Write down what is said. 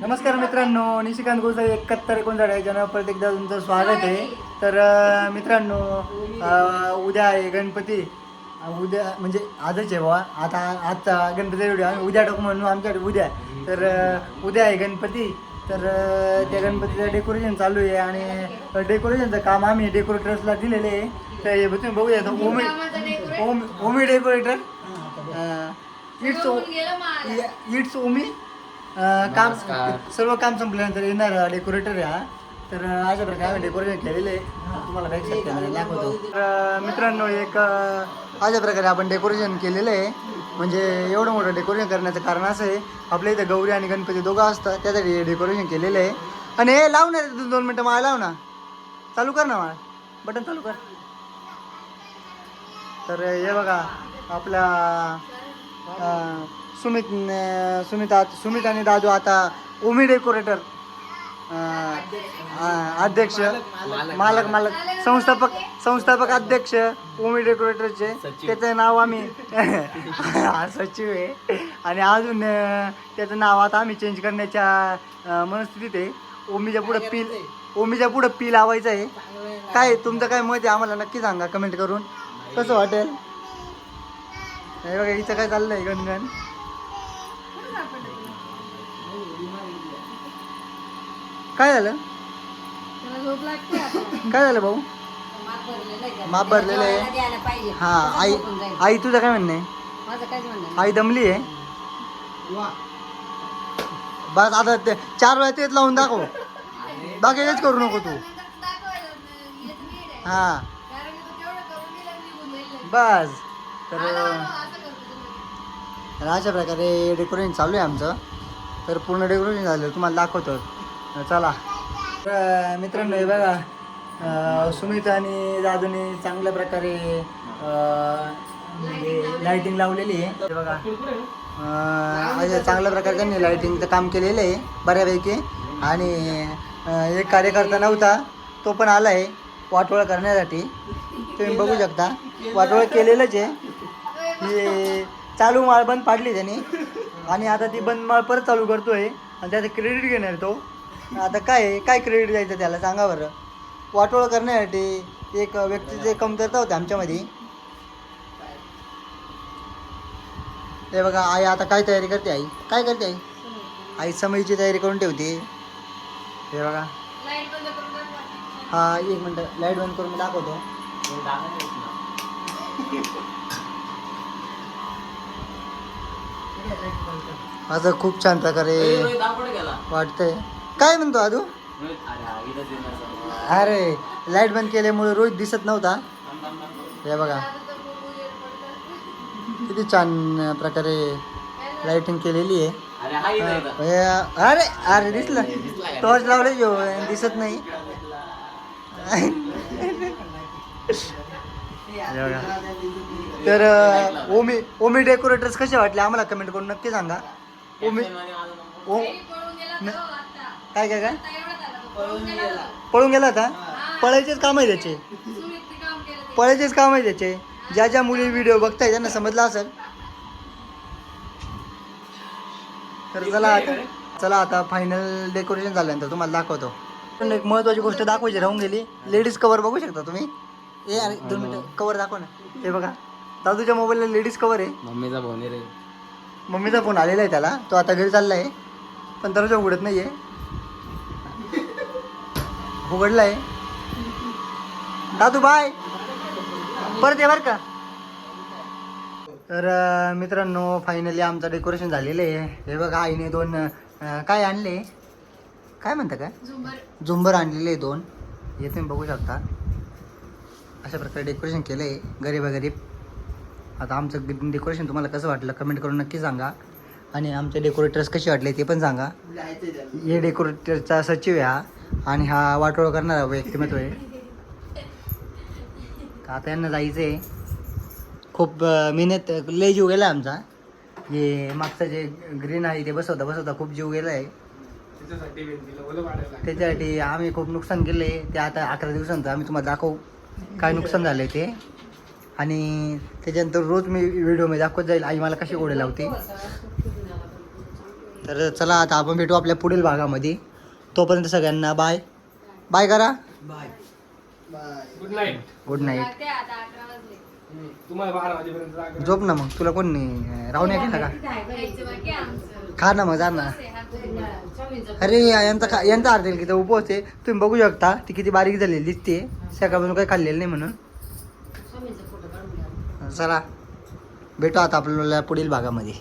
नमस्कार मित्रांनो निशिकांत गोसाई एकाहत्तर एकोणसाठ या चॅनल परत एकदा तुमचं स्वागत आहे. तर मित्रांनो उद्या आहे गणपती. उद्या म्हणजे आजच आहे बाबा आता आजचा गणपती व्हिडिओ आम्ही उद्या टाकू म्हणून आमच्याकडे उद्या तर उद्या आहे गणपती. तर त्या गणपतीचं डेकोरेशन चालू आहे आणि डेकोरेशनचं काम आम्ही डेकोरेटर्सला दिलेले आहे. तर हे तुम्ही बघूया आता. Omi Om Omi decorator it's it's Omi. अं, काम सर्व काम संपल्यानंतर येणार डेकोरेटर आहे हा. तर अं, अशा प्रकारे डेकोरेशन केलेलं आहे? तुम्हाला बॅक साईड दाखवतो. तर अं, मित्रांनो एक अं, अशा प्रकारे आपण डेकोरेशन केलेलं आहे. म्हणजे एवढं मोठं डेकोरेशन करण्याचं कारण असं आहे आपल्या इथं गौरी आणि गणपती दोघं असतात त्यासाठी डेकोरेशन केलेलं आहे. आणि हे लाव ना रे, दोन मिनटं मला लाव ना. चालू कर ना मला बटन चालू कर. तर हे बघा आपला अं, सुमित सुमित सुमित आणि दादू आता उमी डेकोरेटर अध्यक्ष मालक मालक संस्थापक संस्थापक अध्यक्ष उमी डेकोरेटरचे त्याचं नाव आम्ही हा, सचिव आहे. आणि अजून त्याचं नाव आता आम्ही चेंज करण्याच्या मनस्थितीत आहे. ओमीच्या पुढं पील ओमीच्या पुढं पी लावायचं आहे. काय तुमचं काय मत आहे? आम्हाला नक्की सांगा कमेंट करून. कसं वाटेल? हे बघा हिचं काय चाललंय गणगण? काय झालं? काय झालं भाऊ? माप भरलेलं आहे हा आई आई तुझं काय म्हणणं आहे? माझं काहीच म्हणणं आई दमली आहे? बस आता ते चार वेळा तेच लावून दाखव. बाकी काहीच करू नको तू. हा. बस. तर तर अशा प्रकारे डेकोरेशन चालू आहे आमचं. तर पूर्ण डेकोरेशन झालं. तुम्हाला दाखवतो. चला. तर मित्रांनो हे बघा. सुमित आणि दादूने चांगल्या प्रकारे लायटिंग म्हणजे लावलेली आहे. बघा. अशा चांगल्या प्रकारे त्यांनी लाइटिंगचं काम केलेलं आहे बऱ्यापैकी. आणि एक कार्यकर्ता नव्हता तो पण आला आहे वाटोळा करण्यासाठी. तुम्ही बघू शकता. वाटोळा केलेलंच आहे. हे चालू माळ बंद पाडली त्यांनी. आणि आता ती बंद माळ परत चालू करतोय. आणि त्याचं क्रेडिट घेणार तो. आता काय आहे? काय क्रेडिट द्यायचं त्याला? सांगा बरं. वाटोळा करण्यासाठी एक व्यक्तीचे कमतरता होते आमच्यामध्ये. हे बघा आई आता काय तयारी करते आई? काय करते आई? आई समयीची तयारी करून ठेवते. हे बघा. हा एक मिनटं. लाइट बंद करून मी दाखवतो. माझं खूप छान प्रकारे वाटतंय. काय म्हणतो आदू अरे लाइट बंद केल्यामुळे रोहित दिसत नव्हता. हे बघा. किती छान प्रकारे लाईटिंग केलेली आहे. अरे अरे दिसलं. टॉर्च लावले जो दिसत नाही. तर ओमी ओमी डेकोरेटर्स कसे वाटले? आम्हाला कमेंट करून नक्की सांगा. ओमी ओ काय काय काय? पळून गेला. होता पळायचेच काम आहे त्याचे. पळायचेच काम आहे त्याचे. ज्या ज्या मुली व्हिडिओ बघताय त्यांना समजलं असेल. तर चला आता चला आता फायनल डेकोरेशन झाल्यानंतर तुम्हाला दाखवतो. पण एक महत्वाची गोष्ट दाखवायची राहून गेली. लेडीज कवर बघू शकता तुम्ही. ए अरे दोन मिनिटं कवर दाखव ना. हे बघा. दादूच्या मोबाईलला लेडीज कवर आहे. मम्मीचा फोन रे. मम्मीचा फोन आलेला आहे त्याला. तो आता घरी चालला आहे पण दरवाजा उघडत नाही आहे उघडला आहे दादू बाय परत ये बरं का. तर मित्रांनो फायनली आमचं डेकोरेशन झालेलं आहे. हे बघा आईने दोन काय आणले? काय म्हणता काय? झुंबर. आणलेले आहे दोन. हे तुम्ही बघू शकता. अशा प्रकारे डेकोरेशन केलं आहे गरीब गरीब आता आमचं डेकोरेशन तुम्हाला कसं वाटलं कमेंट करून नक्की सांगा. आणि आमचे डेकोरेटर्स कसे वाटले ते पण सांगा. हे डेकोरेटरचा सचिव आहे हा. आणि हा वाटोळ करणारा व्यक्तिमत्व आहे का आता यांना जायचं आहे खूप मेहनत लय जीव गेला आमचा. हे मागचं जे ग्रीन आहे ते बसवता बसवता खूप जीव गेला आहे त्याच्यासाठी आम्ही खूप नुकसान केलं आहे ते आता अकरा दिवसांचं आम्ही तुम्हाला दाखवू. काय नुकसान झालं आहे ते. आणि त्याच्यानंतर रोज मी व्हिडिओमध्ये दाखवत जाईल. आई मला कशी गोडे लावते. तर चला आता आपण भेटू आपल्या पुढील भागामध्ये. तोपर्यंत सगळ्यांना बाय. बाय करा. Bye. Good night good night ते आता अकरा वाजले. तुम्हाला बारा वाजेपर्यंत जागा झोप ना मग. तुला कोण नाही राहून केला का यायचं बाकी आमचं. खा ना मग जा ना. अरे यांचा खा यांचा अर्थ की उपवास आहे. तुम्ही बघू शकता ती किती बारीक झालेली दिसते. सकाळपासून काही खाल्लेलं नाही म्हणून. चला. भेटू आता आपल्याला पुढील भागामध्ये.